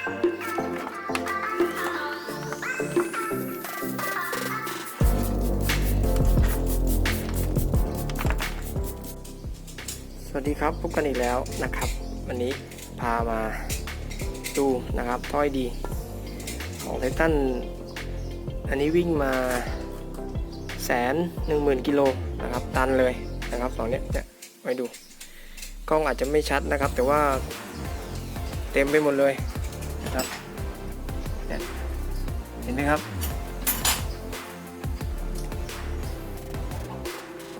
สวัสดีครับพบกันอีกแล้วนะครับ วันนี้พามาดูนะครับ ถ้อยดี ของไททันอันนี้วิ่งมาแสนหนึ่งหมื่นกิโลนะครับ ตันเลยนะครับสองเนี้ยเนี่ยไว้ดู กล้องอาจจะไม่ชัดนะครับ แต่ว่าเต็มไปหมดเลย นะครับเห็นไหมครับ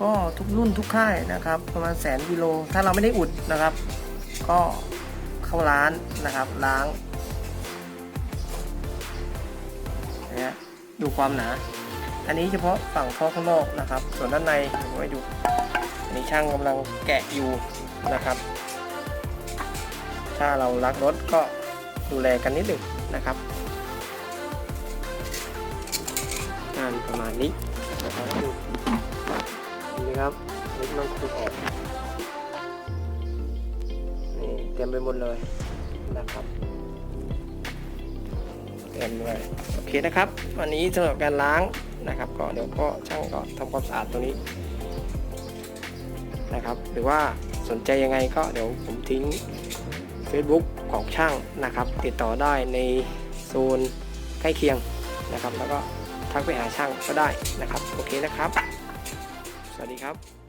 ก็ทุกรุ่นทุกค่ายนะครับ ประมาณแสนกิโล ถ้าเราไม่ได้อุดนะครับ ก็เข้าร้านนะครับ ล้างนะฮะดูความหนา อันนี้เฉพาะฝั่งท่อข้างนอกนะครับ ส่วนด้านในผมไว้ดู อันนี้ช่างกำลังแกะอยู่นะครับ ถ้าเรารักรถก็ ดูแลกันนิดหนึ่งนะครับ งานประมาณนี้นะครับดูนี่ครับนี่มันขูดออกนี่เต็มไปหมดเลยนะครับเต็มเลยโอเคนะครับ วันนี้สำหรับการล้างนะครับ ก็เดี๋ยวก็ช่างก็ทำความสะอาดตรงนี้นะครับ หรือว่าสนใจยังไงก็เดี๋ยวผมทิ้ง Facebook ของช่างนะครับ ติดต่อได้ในโซนใกล้เคียงนะครับ แล้วก็ทักไปหาช่างก็ได้นะครับ โอเคนะครับ สวัสดีครับ